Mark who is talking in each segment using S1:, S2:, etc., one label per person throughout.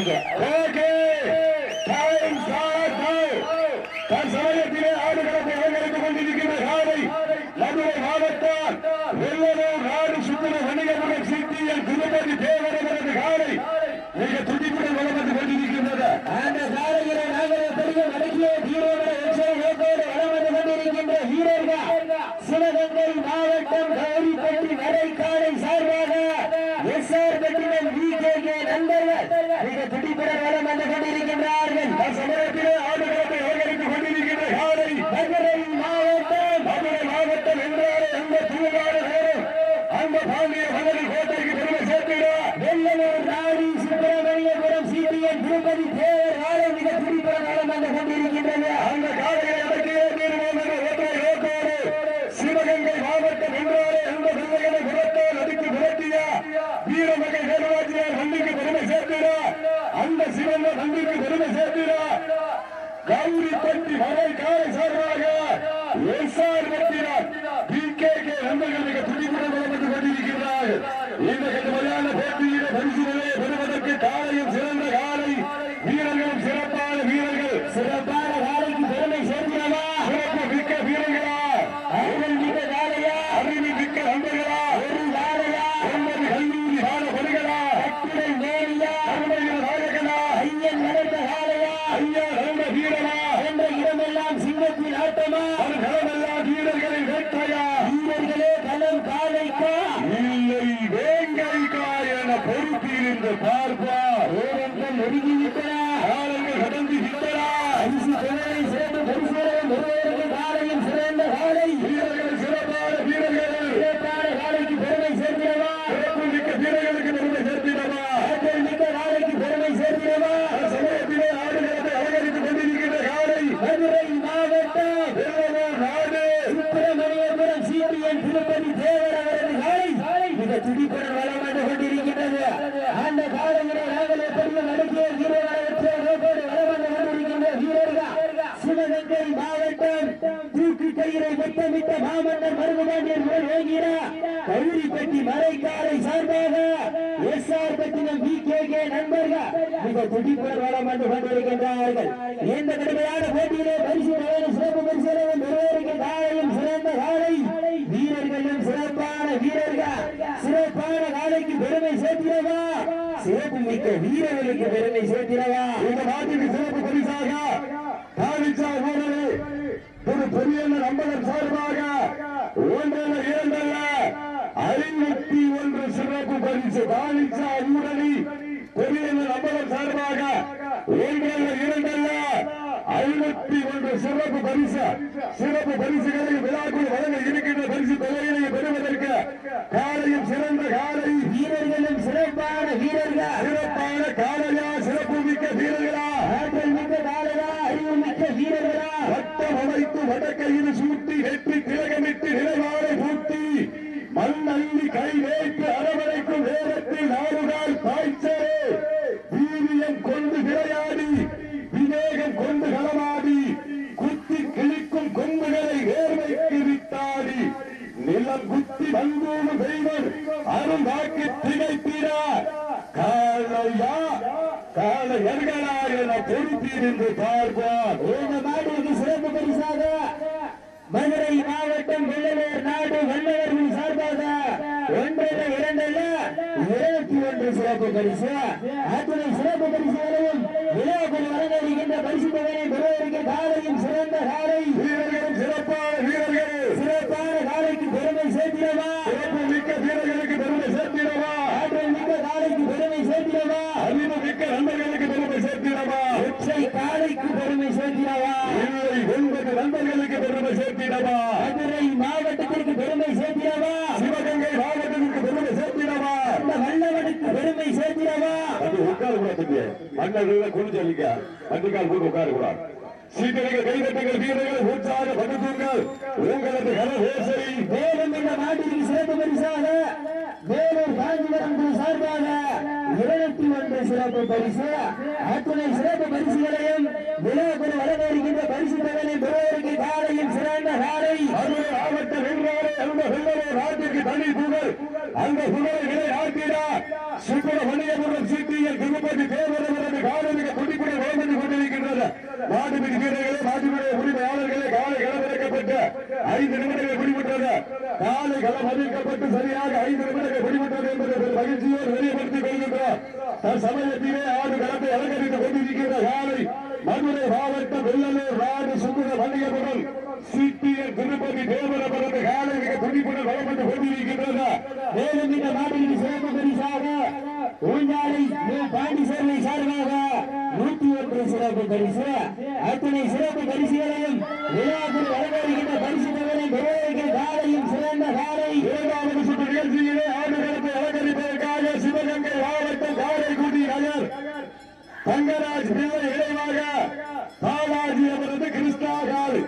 S1: Okay. Okay. Thank you. மறைக்காரை சார்பாக S R பற்றின வி கே கே நண்பர்கள் மிக துடிப்புடன் வேடமாண்டு கொண்டிருக்கின்றார்கள்.
S2: இந்த கடுமையான போட்டியிலே பரிசு
S1: தலைவர் சிறப்பு பரிசீலனை நிறைவேறுகின்றாரையும் சிறந்த காலை வீரர்களும் சிறப்பான வீரர்கள். சிறப்பான காலைக்கு பெருமை சேர்த்திடவா? சிறப்பு மிக்க வீரர்களுக்கு பெருமை சேர்த்திடவா?
S2: இந்த நாட்டுக்கு சிறப்பு பரிசாக காவிச்சா வீரர்கள் திரு பெரியண்ணன் அம்பலம் சார்பாக ஐநூத்தி ஒன்று சிறப்பு பரிசு சிறப்பு பரிசுகளை விழாக்குள் வழங்க இருக்கின்ற பரிசு தொகையினை பெறுவதற்கு காலையும் சிறந்த காலை
S1: வீரர்களும் சிறப்பான வீரர்கள்.
S2: சிறப்பான காலையா சிறப்பு மிக்க வீரர்களா?
S1: ஆற்றல் மிக்க காலையா அறிவு மிக்க வீரர்களா?
S2: வட்டம் அமைத்து வடக்கையில் சூட்டி வெற்றி திலகமிட்டு நிறைவாரை பூட்டி மண் அள்ளி கைவே ஐந்தேழு செய்வர் அருந்தாக்கி திகைத்தீரா காலையா கால எர்களா என பொறுத்தீர் என்று பார்ப்பார்.
S1: உங்க நாடுக்கு சிறப்பு பரிசாக மதுரை மாவட்டம் வெள்ளவர் நாடு வெள்ளவர்கள் சார்பாக ஒன்றரை இரண்டல்ல இருபத்தி ஒன்று சிறப்பு பரிசு.
S2: வீரர்கள் குளிச்சு அளிக்க வண்டிக்கால் போட்டு உட்காரக்கூடாது சீட்டடிகள் கைதட்டுங்கள் வீரர்கள் உற்சாக படுத்துங்கள் உங்களது கரவேசரி
S1: மேலும் இந்த நாட்டின் சிறப்பு பரிசாக வேலூர் காஞ்சிபுரம் சார்பாக இருபத்தி ஒன்று சிறப்பு பரிசு அத்துணை சிறப்பு பரிசுகளையும் விழாக்குழு வரவேற்கின்ற பரிசு தகவலை பெறுவதற்கு காலையில் சிறந்த காலை
S2: அருள் மாவட்ட வெள்ளோரை அந்த வெள்ளோரை நாட்டிற்கு தனி புகழ் அந்த புகழை விலை ஆக்கிடா சுப்பிரமணியபுரம் சிபிஎல் திருப்பதி தேவர் என்பதை ஒரு மகிழ்ச்சியோடு வெளிப்படுத்திக் கொள்கின்றோம் தற்சமயத்திலே ஆடு களத்தை அலங்கரித்துக் கொண்டிருக்கின்ற காலை மதுரை மாவட்டம் வெள்ளலூர் நாடு சுந்தர மல்லிகபுரம் சிபிஎன் திருப்பதி தேவரபுரம் காலை மிக துடிப்புடன் வளப்பட்டு கொண்டிருக்கின்றது
S1: மேலும் இந்த மாட்டிற்கு சிறப்பு பரிசாக ஊஞ்சாலை மே சார்பாக நூத்தி ஒன்று சிறப்பு பரிசு அத்தனை சிறப்பு பரிசுகளையும் விழாவில் வரவேற்கின்ற பரிசு தவறை பெறுவதற்கு காலையும் சிறந்த காலை
S2: இரண்டாவது சுற்று நிகழ்ச்சியிலே ஆடு களத்தை அலங்கரிப்பதற்காக சிவகங்கை மாவட்டம் காரைக்குடி நகர் தங்கராஜ் பிள்ளை இணைவாக பாலாஜி அவரது கிருஷ்ணா கால்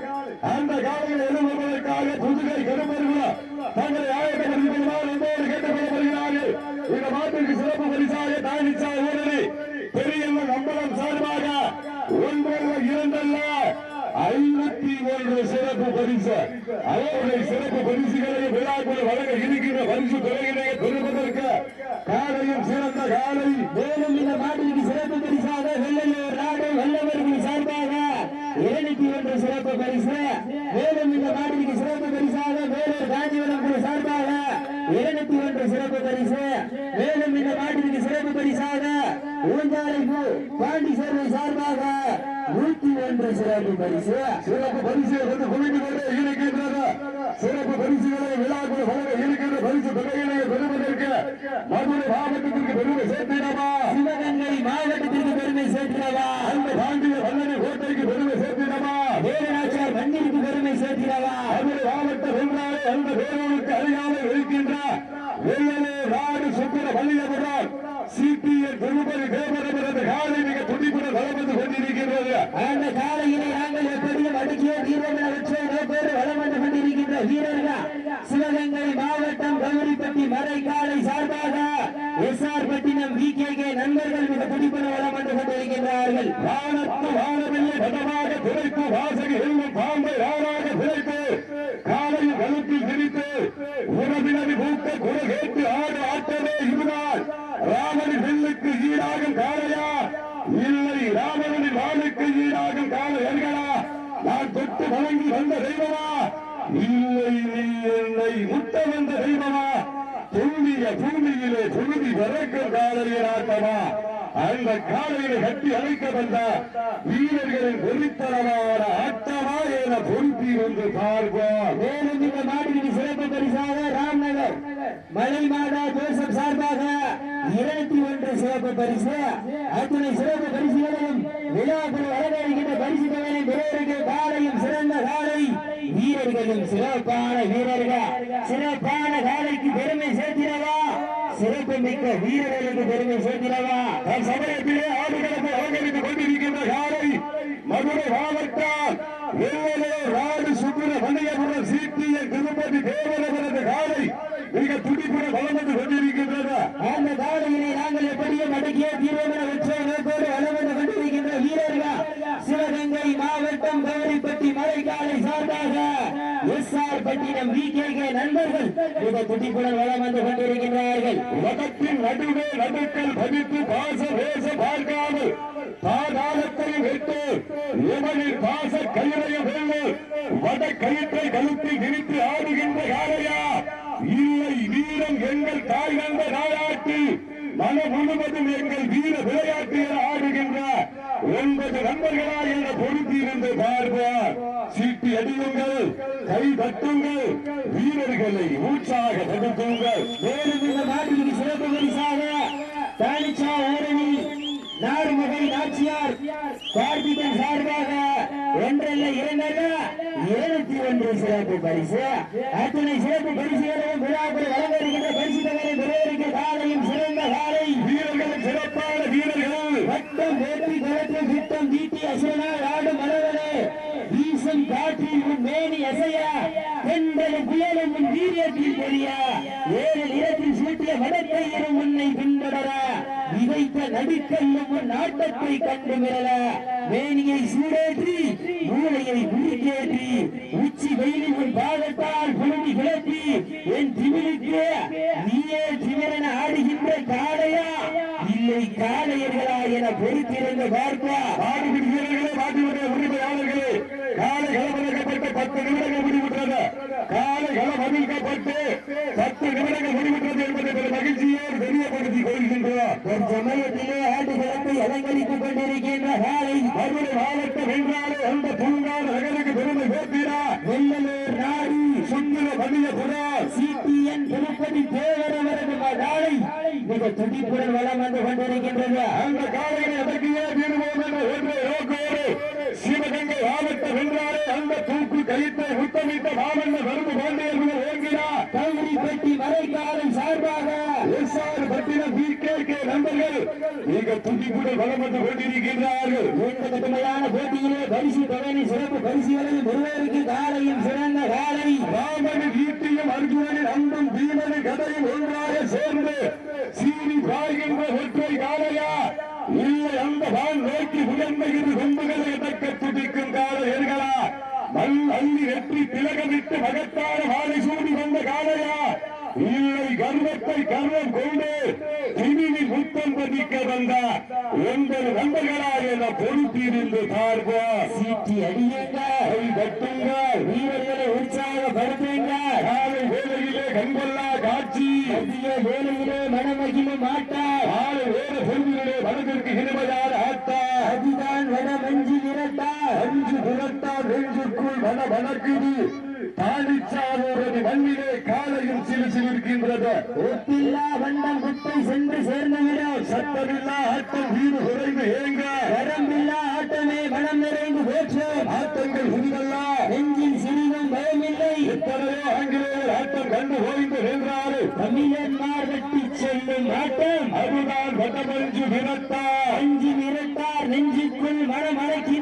S2: அந்த காலையில் எழுதுவதற்காக புதுகை கருமருவா தங்களை ஆயத்தப்படுத்துமாறு என்போடு கேட்டுக்கொள்ளப்படுகிறார்கள் இந்த மாட்டிற்கு சிறப்பு பரிசாக தானிச்சா ஊரடி பெரியல்ல நம்பலம் சார்பாக ஒன்றல்ல இரண்டல்ல ஐநூத்தி ஒன்று சிறப்பு பரிசு அவருடைய சிறப்பு பரிசுகளை விழாக்குள் வழங்க இருக்கிற பரிசு தொகையினை பெறுவதற்கு காலையும் சிறந்த காலை.
S1: மேலும் இந்த மாட்டிற்கு சிறப்பு பரிசாக வெள்ளையூர் நாடு வல்லவர்கள் சார்பாக இருநூத்தி என்ற சிறப்பு பரிசு. மேலும் இந்த மாட்டிற்கு சிறப்பு பரிசாக வேலூர் காஞ்சிபுரம் சார்பாக இருநூத்தி என்ற சிறப்பு பரிசு. மேலும் இந்த மாட்டிற்கு சிறப்பு பரிசாக ஊஞ்சாலை பூ பாண்டிச்சேரி சார்பாக நூத்தி ஒன்று சிறப்பு பரிசு.
S2: சிறப்பு பரிசு வந்து குவிந்து கொண்டே இருக்கின்றது சிறப்பு பரிசுகளை விழாக்குள் வழங்க இருக்கின்ற பரிசு தொகையினை பெறுவதற்கு மதுரை மாவட்டத்திற்கு பெருமை சேர்த்திடமா
S1: சிவகங்கை மாவட்டத்திற்கு பெருமை சேர்க்கிறவா
S2: அந்த பாண்டிய வல்லனை கோட்டைக்கு பெருமை சேர்த்திடமா
S1: வேலுநாச்சியார் மண்ணிற்கு பெருமை சேர்க்கிறவா
S2: மதுரை மாவட்டம் என்றாலே அந்த வேலூருக்கு அருகாமல் இருக்கின்ற வெள்ளலே நாடு சுந்தர மல்லிகபுரம் சிபிஎன் திருப்பதி தேவரபுரது காலை மிக துடிப்புடன் வளம் வந்து கொண்டிருக்கிறது
S1: அந்த காலையிலே நாங்கள் எப்படியும் அடக்கிய வீரர்கள் வச்ச நோக்கோடு வளம் வந்து கொண்டிருக்கின்ற வீரர்கள் சிவகங்கை மாவட்டம் கௌரிப்பட்டி மறைக்காலை சார்பாக S R Pattinam V K K நண்பர்கள் மிக துடிப்புடன் வளம் வந்து கொண்டிருக்கின்றார்கள்
S2: வானத்து வானவில்லை பதமாக பிழைத்து வாசகி எல்லும் பாம்பை ராணாக பிழைத்து காலையில் கழுத்தில் திரித்து உறவினரி பூக்க குரல் கேட்டு ஆடு ஆட்டமே இதுதான் ராமனின் வில்லுக்கு ஈடாகும் காளையா இல்லை ராமனின் வாளுக்கு ஈடாகும் காளையர்களா நான் தொட்டு வணங்கி வந்த தெய்வமா இல்லை நீ என்னை முட்ட வந்த தெய்வமா துள்ளிய பூமியிலே புழுதி பிறக்கும் காலையில் ஆட்டமா அந்த காலையில கட்டி அழைக்க வந்த வீரர்களின் ஆட்டமா என பொருத்தி வந்து பார்ப்போம்.
S1: மேலும் இந்த மாட்டிற்கு சிறப்பு பரிசாக ராம்நகர் மலை மாதா ஜோசப் சார்பாக இருநூத்தி ஒன்று சிறப்பு பரிசு. அத்துணை சிறப்பு பரிசுகளையும் விழாக்கள் வரவேற்கின்ற பரிசு தொகையை பெறுவதற்கு காலையும் சிறந்த காலை வீரர்களும் சிறப்பான வீரர்கள். சிறப்பான காலைக்கு பெருமை சேர்த்திடவா? சிறப்பு மிக்க வீரர்களுக்கு பெருமை சேர்த்திடவா?
S2: சமயத்திலே அலங்கரித்துக் கொண்டிருக்கின்ற காலை மதுரை மாவட்டம் வெள்ளலூர் நாடு சுந்தர மணியபுரம் சீட்டிய திருப்பதி தேவரபுரது காலை மிக துடிப்புடன் வளம் வந்து கொண்டிருக்கின்றது
S1: அந்த காலையிலே நாங்கள் எப்படியும் அடக்கிய தீர்வமன வெற்ற நோக்கோடு வளம் வந்து கொண்டிருக்கின்ற வீரர்கள் சிவகங்கை மாவட்டம் கௌரிப்பட்டி மலைக்காலை சார்பாக எஸ் ஆர் நண்பர்கள் மிக துடிப்புடன் வளம் வந்து கொண்டிருக்கின்றார்கள்.
S2: உலகத்தின் நடுவே நடுக்கல் பதித்து பாச பேச பார்க்காமல் பாதாளத்தையும் விட்டு எவனின் பாச கயிறையும் வெள்ளு வட கயிற்றை கழுத்தில் விரித்து ஆடுகின்ற காலையா இல்லை வீரம் எங்கள் தாய் வந்த நாயாட்டு. மன முழுவதும் எங்கள் வீர விளையாட்டு என ஆடுகின்ற ஒன்பது நண்பர்களாக என பொருத்தி இருந்து பார்ப்பார் சீட்டு அடியுங்கள். கட்டுங்கள் வீரர்களை ஊற்றாக நடத்துங்கள்
S1: மேலும் இந்த நாட்டிற்கு சிறப்பு பரிசாக தானிச்சா ஓரணி நாடுமகை நாச்சியார் கார்த்திகன் சார்பாக ஒன்றல்ல இரண்டல்ல இருநூத்தி ஒன்று சிறப்பு பரிசு. அத்தனை சிறப்பு பரிசுகளையும் விழாக்கள் வழங்க சமயத்திலே ஆண்டு சிறப்பை அலங்கரித்துக் கொண்டிருக்கின்ற காலை
S2: மதுரை மாவட்டம் என்றாலே அந்த பூங்காடு நகருக்கு பெருமை சேர்க்கிறார்
S1: வெள்ளலூர் நாடு
S2: சுந்தர பதியபுரா
S1: சிபிஎன் திருப்பதி தேவர் அவரது காலை மிக துடிப்புடன் வளம் வந்து கொண்டிருக்கின்றது.
S2: அந்த காலையை அடக்கியே தீர்வோம் என்ற ஒன்றை நோக்கோடு சிவகங்கை மாவட்டம் என்றாலே அந்த தூக்கு கழித்த முத்தமிட்ட மாமன்ன கரும்பு பாண்டியர்கள் ஓங்கினார்
S1: கௌரி பெட்டி மறைக்காலை சார்பாக
S2: SR Pattinam P K K மிக துடிப்புடன் வளம் வந்து கொண்டிருக்கின்றார்கள்
S1: கடுமையான போட்டியிலே பரிசு தொகையை சிறப்பு பரிசுகளையும் ஒருவருக்கு காலையும் சிறந்த காலை.
S2: ராமன் ஈட்டியும் அர்ஜுனனின் அன்பும் பீமனின் கதையும் ஒன்றாக சேர்ந்து சீறி பாய்கின்ற ஒற்றை காலையா இல்லை அந்த வான் நோக்கி உயர்ந்த இரு கொம்புகளை எதற்க துடிக்கும் காலையர்களா மண் அள்ளி வெற்றி திலகமிட்டு மகத்தான வாழை சூடி வந்த காலையா இல்லை கர்வத்தை கர்வம் கொண்டு திணிவில் முத்தம் பதிக்க வந்த உங்கள் நண்பர்களா என பொறுத்திருந்து பார்ப்போம்
S1: சீட்டி அடியுங்க
S2: கை தட்டுங்கள்
S1: வீரர்களை உற்சாகப்படுத்துங்க
S2: காலை வேலையிலே கண்கொள்ளா காட்சி
S1: மதிய வேலையிலே மனமகிழ மாட்டார்
S2: காலை வேலை பொழுதிலே மனதிற்கு இனிமையான ஆட்டா
S1: அதுதான் வட மஞ்சு விரட்டா
S2: அஞ்சு புறத்தால் நெஞ்சுக்குள் மன வணக்குது தானிச்சாவோரது மண்ணிலே காலையும் சிலிருக்கின்றது
S1: ஒப்பில்லா வண்டம் குப்பை சென்று சேர்ந்தவிடம்
S2: சட்டமில்லா ஆட்டம் வீடு குறைந்து ஏங்க
S1: வரம்பில்லா ஆட்டமே மனம் நிறைந்து போற்றோம்
S2: ஆட்டங்கள் புதிதல்ல.
S1: நெஞ்சில் சிறிதும் பயமில்லை.
S2: எத்தனையோ ஆங்கிலேயர் ஆட்டம் கண்டு ஓய்ந்து நின்றாரு.
S1: தமிழன்மார் வெட்டி செல்லும் ஆட்டம்.
S2: அதுதான் வடமஞ்சு விரட்டா
S1: அஞ்சு விரட்டார் நெஞ்சுக்குள் மனம் அழைக்கின்றது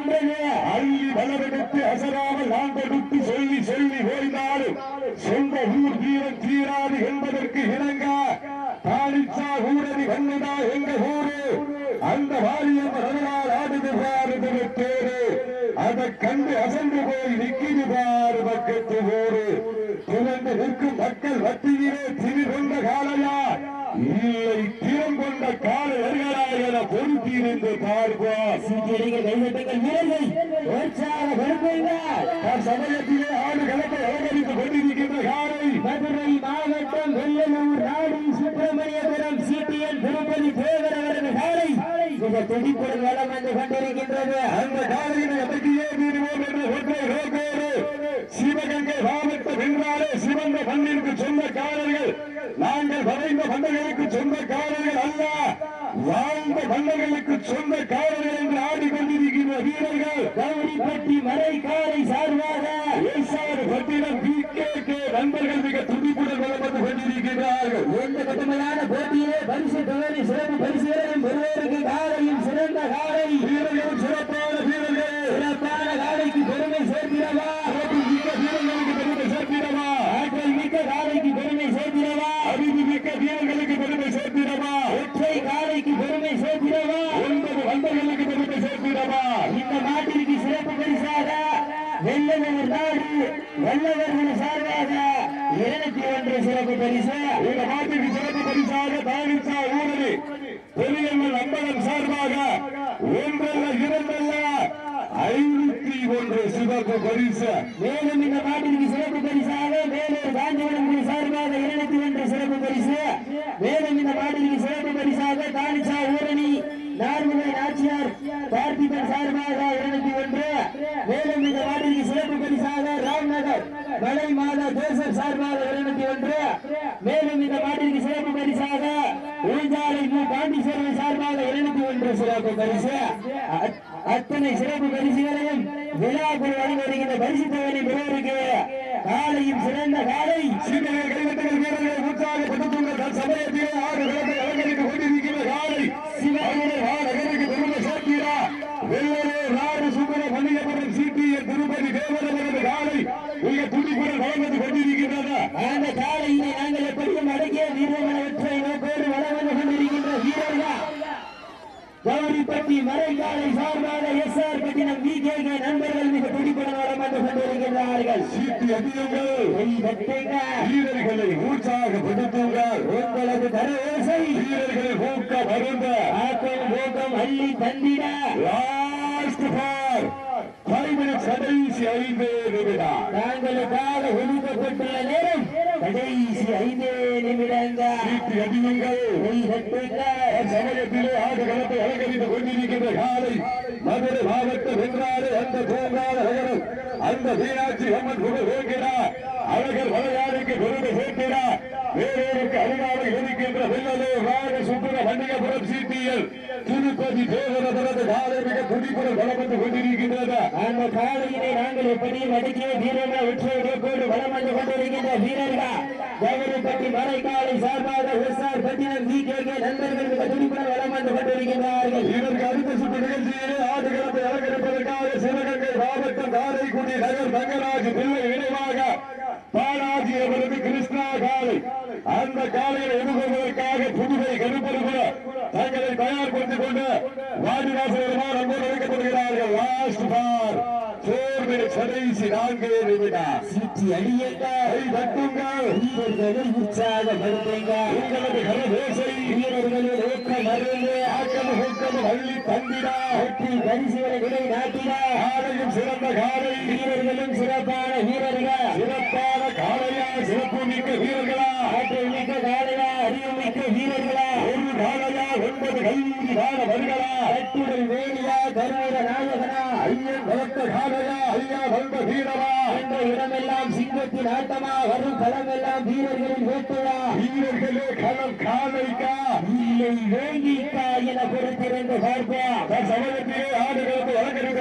S2: ஊரு திறந்து நிற்கும் மக்கள் மத்தியிலே திரி கொண்ட காலையா இல்லை திறம் கொண்ட காலையர்களா என பொறுத்திருந்து பார்ப்போம்
S1: சீக்கிரங்கள் கைதட்டுங்கள் வீரர்கள் உற்சாகப்படுத்துங்கள்
S2: சமயத்திலே ஆடு களத்தை அலங்கரித்துக் கொண்டிருக்கின்ற காலை
S1: மதுரை மாவட்டம் வெள்ளலூர் நாடு சுப்பிரமணியபுரம் சிபிஎன் திருப்பதி தேவர் அவரது காலை மிக துடிப்புடன் வளம் வந்து கொண்டிருக்கின்றது.
S2: அந்த காலையினை அடக்கியே தீருவோம் என்ற ஒற்றை நோக்கோடு சிவகங்கை மாவட்டம் சுமந்த சிவந்த மண்ணிற்கு சொந்தக்காரர்கள் நாங்கள் வரைந்த மன்னர்களுக்கு சொந்தக்காரர்கள் அல்ல. வாழ்ந்த மன்னர்களுக்கு சொந்தக்காரர்கள் என்று ஆடிக்கொண்டிருக்கின்ற வீரர்கள்.
S1: கௌரிப்பட்டி மறைக்காலை சார்பாக
S2: SR Pattinam P K K நண்பர்கள் மிக துடிப்புடன் வளர்ந்து கொண்டிருக்கிறார்கள்
S1: எந்த கடுமையான போட்டியிலே பரிசு தொகை சிறப்பு பரிசுகளையும் பெறுவதற்கு காலையும் சிறந்த காலை
S2: வீரர்கள் சிறப்பான வீரர்கள்
S1: சிறப்பான காலைக்கு பெருமை சேர்க்கிறவா
S2: சிறப்பு மிக்க வீரர்களுக்கு பெருமை சேர்த்திடவா
S1: ஆற்றல் மிக்க காலைக்கு பெருமை சேர்க்கிறவா
S2: அறிவு மிக்க வீரர்களுக்கு பெருமை சேர்த்திடவா
S1: ஒற்றை காலைக்கு பெருமை சேர்க்கிறவா
S2: ஒன்பது வந்தர்களுக்கு பெருமை சேர்த்திடவா
S1: இந்த நாட்டிற்கு சிறப்பு பரிசாக வெள்ளவர் நாடு வல்லவர்கள் சார்பாக இருநூத்தி ஒன்று சிறப்பு பரிசு
S2: இந்த நாட்டுக்கு சிறப்பு பரிசாக தானிசா ஊரடி பெரியம்மன் அம்பலம் சார்பாக ஒன்றல்ல இரண்டல்ல ஐநூத்தி ஒன்று சிறப்பு பரிசு
S1: மேலும் இந்த நாட்டிற்கு சிறப்பு பரிசாக வேலூர் காஞ்சிபுரம் குழு சார்பாக இருநூத்தி ஒன்று சிறப்பு பரிசு மேலும் இந்த நாட்டிற்கு சிறப்பு பரிசாக தானிசா ஊரணி நார்முகை நாச்சியார் பார்த்திபன் சார்பாக இருநூத்தி ஒன்று மேலும் இந்த நாட்டிற்கு சிறப்பு பரிசாக ராம்நகர் மலை மாதா ஜோசப் சார்பாக இருநூத்தி ஒன்று. மேலும் இந்த நாட்டிற்கு சிறப்பு பரிசாக ஊஞ்சாலை மு பாண்டிச்சேரி சார்பாக இருநூத்தி ஒன்று சிறப்பு பரிசு. அத்தனை சிறப்பு பரிசுகளையும் விழாக்குள் வழங்கி வருகின்ற பரிசு தொகையை பெறுவதற்கு காலையும் சிறந்த காலை.
S2: சீனியர் கைவிட்டுகள் வீரர்களை உற்சாகப்படுத்துங்கள் தன் சமயத்திலே ஆறு விளக்கை அலங்கரித்துக் கொண்டிருக்கிற காலை சிவகங்கை நகருக்கு பெருமை சேர்க்கிறா வெள்ளரே நாடு சுந்தர மணியபுரம் சிபிஎன் திருப்பதி தேவரவரது காலை மிக துடிப்புடன் வளர்ந்து கொண்டிருக்கின்றன
S1: அந்த காலையினை நாங்கள் எப்படியும் அடக்கிய வீரமனவற்றை நோக்கோடு வளம் வந்து கொண்டிருக்கின்ற வீரர்கள் கௌரிப்பட்டி மறைக்காலை சார்பாக S R Pattinam V K K நண்பர்கள் மிக துடிப்புடன் வளம் வந்து கொண்டிருக்கின்றார்கள்.
S2: சீட்டி
S1: தட்டுங்க.
S2: வீரர்களை உற்சாகப்படுத்துங்கள்
S1: உங்களது கரவேசை
S2: வீரர்களை ஊக்க மருந்த
S1: ஆக்கம் ஊக்கம் அள்ளி தந்திட.
S2: ஃபைவ் மினிட்ஸ் கடைசி ஐந்து நிமிடம்.
S1: தாங்களுக்காக ஒதுக்கப்பட்டுள்ள நேரம் கடைசி ஐந்து நிமிடங்கள். கைகட்டுங்கள்.
S2: சமயத்திலே ஆடு களத்தை அலங்கரித்துக் கொண்டிருக்கின்ற காலை மதுரை மாவட்ட வென்றாறு அந்த பூங்கால நகரம் அந்த மீனாட்சி அம்மன் புகழ் வேங்கிறார் அழகர் மலையாளிக்கு பெருமை சேர்க்கிறார் வேறொருக்கு அதிகாரம் இருக்கின்ற வெள்ளலே வாடு சுற்றுல வண்டிகபுரம் சிபிஎல் திருப்பதி தேவரதனது காலை மிக துடிப்புடன் பலம் கொண்டிருக்கின்றது.
S1: அந்த காலையினை நாங்கள் எப்படியும் அடக்கிய வீரர்கள் வெற்றியோடு வளம் வந்து கொண்டிருக்கின்ற வீரர்கள். தேவரப்பட்டி மலைக்காலை சார்பாக SR Pattinam G K K நண்பர்களுக்கு துடிப்புடன் வளம் வந்து கொண்டிருக்கின்றார்கள்.
S2: இதற்கு அடுத்த சுற்று நிகழ்ச்சியிலே ஆடுகளத்தை அலங்கரிப்பதற்காக சிவகங்கை மாவட்டம் காரைக்குடி நகர் தங்கராஜ் பிள்ளை இணைவாக பாலாஜி அவரது கிருஷ்ணா காலை. அந்த காலையில் எதிர்கொள்வதற்காக புதுவை கருப்பருகுல தங்களை தயார் வாடிவாசல் அன்போடு வைக்கப்படுகிறார்கள் லாஸ்ட் பார் போர் மினிட்ஸ் கடைசி நான்கு நிமிடம்.
S1: சீட்டி அடியுங்கள்
S2: கை தட்டுங்கள்
S1: வீரர்களை உற்சாகப்படுத்துங்கள்
S2: உங்களது கரவேசை
S1: வீரர்களின் ஊக்கம் அருள்
S2: ஆக்கம் ஊக்கம் அள்ளி தந்திடா.
S1: வெற்றி பரிசுகளை நிலை நாட்டிட.
S2: காலையும் சிறந்த காலை.
S1: வீரர்களும் சிறப்பான வீரர்கள்.
S2: சிறப்பான காலையா சிறப்பு மிக்க வீரர்களா?
S1: ஆற்றல் மிக்க காலையா? அறிவு மிக்க வீரர்களா?
S2: ஒரு காலையா? ஒன்பது கல்வி கால வருகளா?
S1: கட்டுடல் வேலியா? கருவீர நாயகனா?
S2: ஐயன் வளர்த்த காலையா? ஐயா வந்த வீரமா?
S1: என்ற இடமெல்லாம் சிங்கத்தின் ஆட்டமா? வரும் களமெல்லாம் வீரர்களின் வேட்டையா?
S2: வீரர்களே களம் காலைக்கா?
S1: இல்லை வேங்கிக்கா என பொறுத்திருந்து பார்ப்போம்.
S2: சமயத்திலே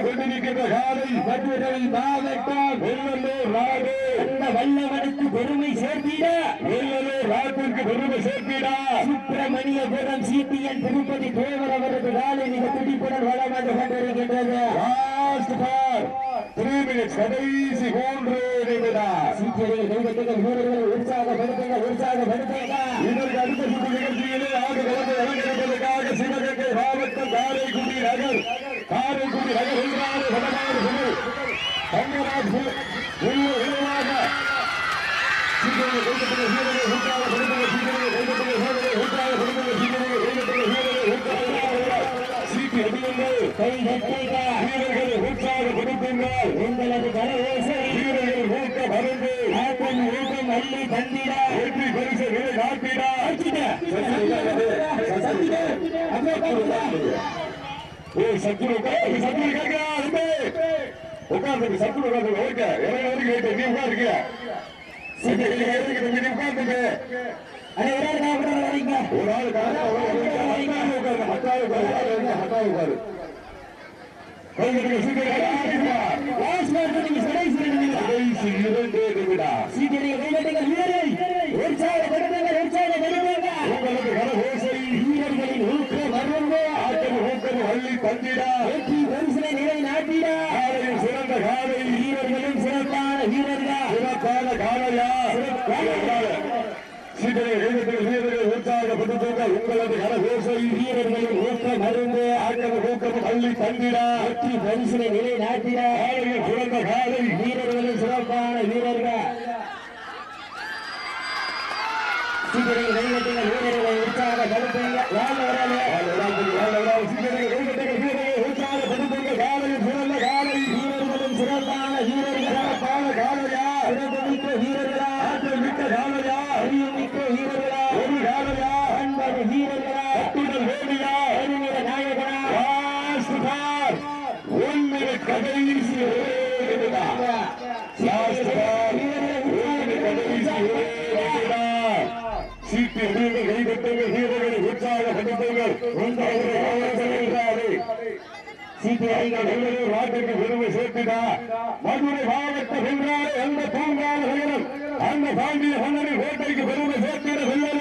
S2: ஆடுகளத்தை கொண்டிருக்கின்ற காலை
S1: மதுரை மாவட்டம்
S2: வெள்ளலூர் நாடு
S1: அந்த வல்லவனுக்கு பெருமை சேர்த்திட
S2: வெள்ளலூர் நாட்டிற்கு பெருமை சேர்த்திடா
S1: சுப்பிரமணியபுரம் சிபிஎன் திருப்பதி தேவர் அவரது காலை மிக துடிப்புடன் வளம் வந்து கொண்டிருக்கின்றது
S2: லாஸ்ட் பார் த்ரீ மினிட்ஸ் கடைசி மூன்று நிமிடம்
S1: சீக்கிரம் உற்சாகப்படுத்துங்கள் உற்சாகப்படுத்துங்கள்
S2: இதற்கு அடுத்த சுற்று நிகழ்ச்சியிலே ஆடு கலந்து அலங்கரிப்பதற்காக சிவகங்கை மாவட்டம் காரைக்குடி நகர் காரைக்குடி நகர் என்றாறு வடமாறு புகழ் தங்கராஜ் சீட்டு அடியுங்கள்.
S1: கைகட்டுங்கள்
S2: வீரர்களை ஊக்க மருந்து
S1: ஆட்டம் ஊக்கம் அள்ளி தந்திட.
S2: வெற்றி பரிசு விலை காட்டிடா ஏய் சத்துரு உட்காரு சத்துரு கேட்கிறா அன்பே உட்கார்ந்து சத்துரு உட்கார்ந்து ஓகே இறங்க வரைக்கும் கேட்டு நீ இறங்கி நீ
S1: வரீங்க
S2: ஒரு ஆள் உட்காரு மத்தாள் உட்காரு மத்தாள் உட்காரு. கடைசி இரண்டு நிமிடம்
S1: சீக்கிரம் வீரர்கள்
S2: உற்சாகப்படுத்துங்கள். உங்களது கரகோசை
S1: வீரர்களின் ஊக்கம் அருந்து
S2: ஆட்டம் ஊக்கம் அள்ளி தந்திடா
S1: வெற்றி பரிசனை
S2: சிறந்த காலை
S1: சிறப்பான வீரர்கள். சிபிஐகள்
S2: வெள்ளலூர் பெருமை சேர்த்தினா மதுரை மாவட்டம் வென்றாலே அந்த பூங்கால நகரம் அந்த பாண்டிய மன்னரின் கோட்டைக்கு பெருமை சேர்த்திட வெள்ளலூர்